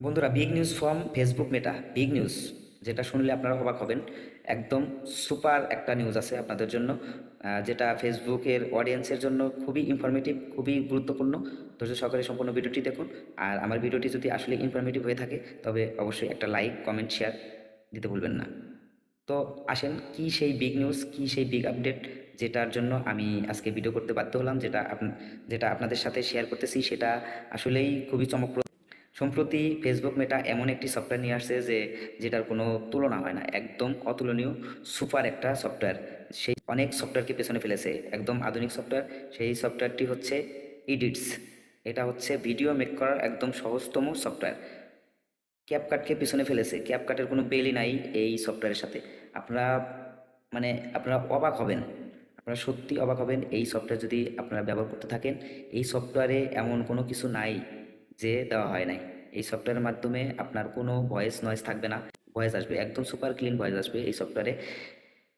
বন্ধুরা big news from Facebook Meta big news যেটা শুনলে আপনারা অবাক হবেন। একদম সুপার একটা নিউজ আছে আপনাদের জন্য যেটা ফেসবুকের অডিয়েন্সের জন্য খুবই ইনফরমেটিভ খুবই গুরুত্বপূর্ণ। ধৈর্য সহকারে সম্পূর্ণ ভিডিওটি দেখুন। আর আমার ভিডিওটি যদি আসলে ইনফরমেটিভ হয়ে থাকে, তবে অবশ্যই একটা লাইক কমেন্ট শেয়ার দিতে ভুলবেন না। তো আসেন, কি সেই বিগ নিউজ কি সেই বিগ আপডেট যেটার জন্য আমি আজকে ভিডিও করতে বাধ্য হলাম, যেটা যেটা আপনাদের সাথে শেয়ার করতেছি, সেটা আসলেই খুবই চমকপ্রদ। সম্প্রতি ফেসবুক মেটা এমন একটি সফটওয়্যার নিয়ে আসছে যে যেটার কোনো তুলনা হয় না। একদম অতুলনীয় সুপার একটা সফটওয়্যার সেই অনেক সফটওয়্যারকে পেছনে ফেলেছে, একদম আধুনিক সফটওয়্যার সেই সফটওয়্যারটি হচ্ছে ইডিটস এটা হচ্ছে ভিডিও মেক করার একদম সহজতম সফটওয়্যার ক্যাপকাটকে পিছনে ফেলেছে। ক্যাপকাটের কোনো বেলি নাই এই সফটওয়্যারের সাথে। আপনারা মানে আপনারা অবাক হবেন। আপনারা সত্যি অবাক হবেন এই সফটওয়্যার যদি আপনারা ব্যবহার করতে থাকেন। এই সফটওয়্যারে এমন কোনো কিছু নাই। যে দেওয়া হয় নাই। এই সফটওয়্যারের মাধ্যমে আপনার কোনো ভয়েস নয়েজ থাকবে না। ভয়েস আসবে, একদম সুপার ক্লিন ভয়েস আসবে এই সফটওয়্যারে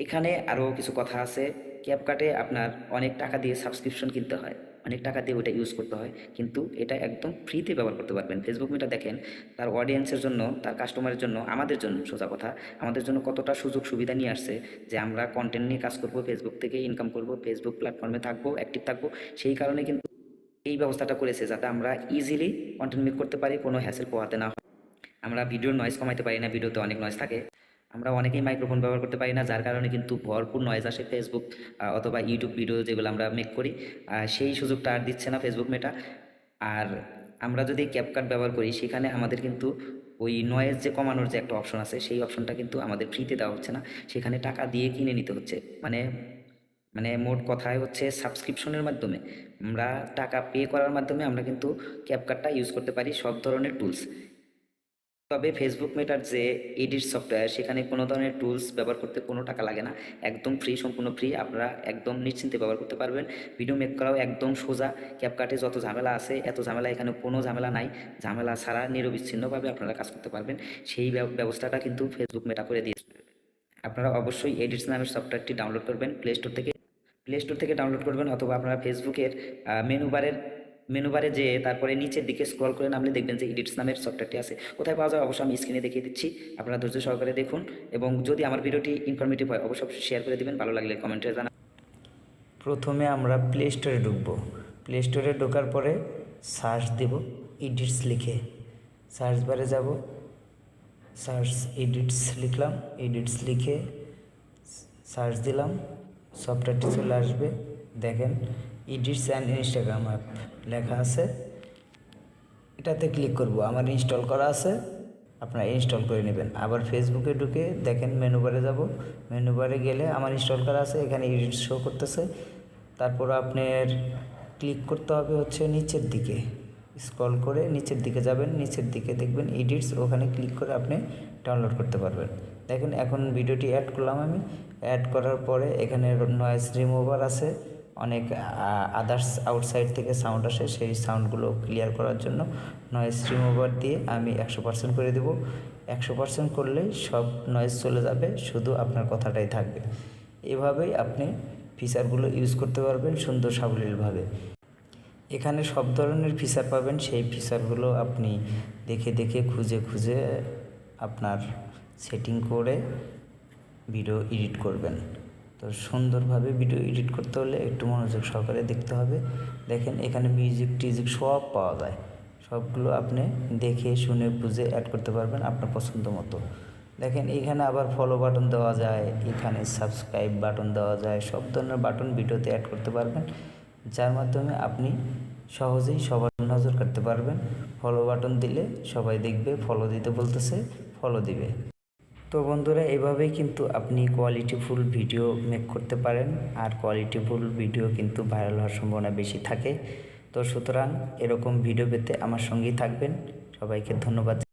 এখানে আরও কিছু কথা আছে। ক্যাপকাটে আপনার অনেক টাকা দিয়ে সাবস্ক্রিপশন কিনতে হয়। অনেক টাকা দিয়ে ওটা ইউজ করতে হয়। কিন্তু এটা একদম ফ্রিতে ব্যবহার করতে পারবেন। ফেসবুক মেটা দেখেন, তার অডিয়েন্সের জন্য, তার কাস্টমারের জন্য, আমাদের জন্য সোজা কথা, আমাদের জন্য কতটা সুযোগ সুবিধা নিয়ে আসছে যে আমরা কন্টেন্ট নিয়ে কাজ করব ফেসবুক থেকে ইনকাম করব ফেসবুক প্ল্যাটফর্মে থাকব অ্যাক্টিভ থাকব। সেই কারণে কিন্তু এই ব্যবস্থাটা করেছে যাতে আমরা ইজিলি কন্টেন্ট মেক করতে পারি, কোনো হ্যাসেল পোহাতে না আমরা ভিডিওর নয়েজ কমাইতে পারি না, ভিডিওতে অনেক নয়েজ থাকে। আমরা অনেকেই মাইক্রোফোন ব্যবহার করতে পারি না, যার কারণে কিন্তু ভরপুর নয়েজ আসে ফেসবুক অথবা ইউটিউব ভিডিও যেগুলো আমরা মেক করি। সেই সুযোগটা আর দিচ্ছে না ফেসবুক মেটা আর আমরা যদি ক্যাপকাট ব্যবহার করি, সেখানে আমাদের কিন্তু ওই নয়েজ যে কমানোর যে একটা অপশন আছে, সেই অপশনটা কিন্তু আমাদের ফ্রিতে দেওয়া হচ্ছে না। সেখানে টাকা দিয়ে কিনে নিতে হচ্ছে। মানে মানে মোট কথায় হচ্ছে সাবস্ক্রিপশনের মাধ্যমে। আমরা টাকা পে করার মাধ্যমে আমরা কিন্তু ক্যাপকাটটা ইউজ করতে পারি সব ধরনের টুলস তবে ফেসবুক মেটার যে এডিট সফটওয়্যার সেখানে কোনো ধরনের টুলস ব্যবহার করতে কোনো টাকা লাগে না। একদম ফ্রি সম্পূর্ণ ফ্রি আপনারা একদম নিশ্চিন্তে ব্যবহার করতে পারবেন। ভিডিও মেক করাও একদম সোজা। ক্যাপকাটে যত ঝামেলা আছে, এত ঝামেলা এখানে কোনো ঝামেলা নাই। ঝামেলা ছাড়া নিরবিচ্ছিন্নভাবে আপনারা কাজ করতে পারবেন। সেই ব্যবস্থাটা কিন্তু ফেসবুক মেটা করে দিয়েছে। আপনারা অবশ্যই এডিটস নামের সফটওয়্যারটি ডাউনলোড করবেন প্লে স্টোর থেকে। প্লে স্টোর থেকে ডাউনলোড করবেন অথবা আপনারা ফেসবুকের মেনু বারের মেনু বারে যে তারপরে নিচের দিকে স্ক্রল করে নামলে দেখবেন যে এডিটস নামের সফটওয়্যারটি আছে। কোথায় পাওয়া যায় অবশ্যই আমি স্ক্রিনে দেখিয়ে দিচ্ছি। আপনারা ধৈর্য সহকারে দেখুন এবং যদি আমার ভিডিওটি ইনফরমেটিভ হয় অবশ্যই শেয়ার করে দিবেন। ভালো লাগলে কমেন্টে জানা প্রথমে আমরা প্লে স্টোরে ঢুকবো। প্লে স্টোরে ঢোকার পরে সার্চ দেব এডিটস লিখে। সার্চ বারে যাব। সার্চ এডিটস লিখলাম। এডিটস লিখে সার্চ দিলাম। সফটওয়্যারটি চলে আসবে। দেখেন এডিটস অ্যান্ড ইনস্টাগ্রাম অ্যাপ লেখা আছে। এটাতে ক্লিক করব। আমার ইনস্টল করা আছে। আপনারা ইনস্টল করে নেবেন। আবার ফেসবুকে ঢুকে দেখেন মেনু বারে যাব। মেনু বারে গেলে আমার ইনস্টল করা আছে। এখানে এডিট শো করতেছে। তারপর আপনার ক্লিক করতে হবে হচ্ছে নিচের দিকে। স্ক্রল করে নিচের দিকে যাবেন, নিচের দিকে দেখবেন এডিটস ওখানে ক্লিক করে আপনি ডাউনলোড করতে পারবেন। দেখেন এখন ভিডিওটি অ্যাড করলাম আমি। অ্যাড করার পরে এখানে নয়েজ রিমুভার আছে। অনেক আদার্স আউটসাইড থেকে সাউন্ড আসে, সেই সাউন্ডগুলো ক্লিয়ার করার জন্য নয়েজ রিমুভার দিয়ে আমি একশো পার্সেন্ট করে দেবো। একশো পার্সেন্ট করলেই সব নয়েজ চলে যাবে, শুধু আপনার কথাটাই থাকবে। এভাবেই আপনি ফিচারগুলো ইউজ করতে পারবেন সুন্দর সাবলীলভাবে। এখানে সব ধরনের ফিচার পাবেন। সেই ফিচারগুলো আপনি দেখে দেখে, খুঁজে খুঁজে আপনার সেটিং করে ভিডিও এডিট করবেন। তো সুন্দরভাবে ভিডিও এডিট করতে হলে একটু মনোযোগ সহকারে দেখতে হবে। দেখেন এখানে মিউজিক টিউজিক সব পাওয়া যায়। সবগুলো আপনি দেখে, শুনে, বুঝে অ্যাড করতে পারবেন আপনার পছন্দ মতো। দেখেন এখানে আবার ফলো বাটন দেওয়া যায়, এখানে সাবস্ক্রাইব বাটন দেওয়া যায়, সব ধরনের বাটন ভিডিওতে অ্যাড করতে পারবেন। যার মাধ্যমে আপনি সহজেই সবার নজর কাটতে পারবেন। ফলো বাটন দিলে সবাই দেখবে ফলো দিতে বলতেছে ফলো দিবে। তো বন্ধুরা, এভাবেই কিন্তু আপনি কোয়ালিটিফুল ভিডিও মেক করতে পারেন। আর কোয়ালিটিফুল ভিডিও কিন্তু ভাইরাল হওয়ার সম্ভাবনা বেশি থাকে। তো সুতরাং এরকম ভিডিও পেতে আমার সঙ্গেই থাকবেন। সবাইকে ধন্যবাদ।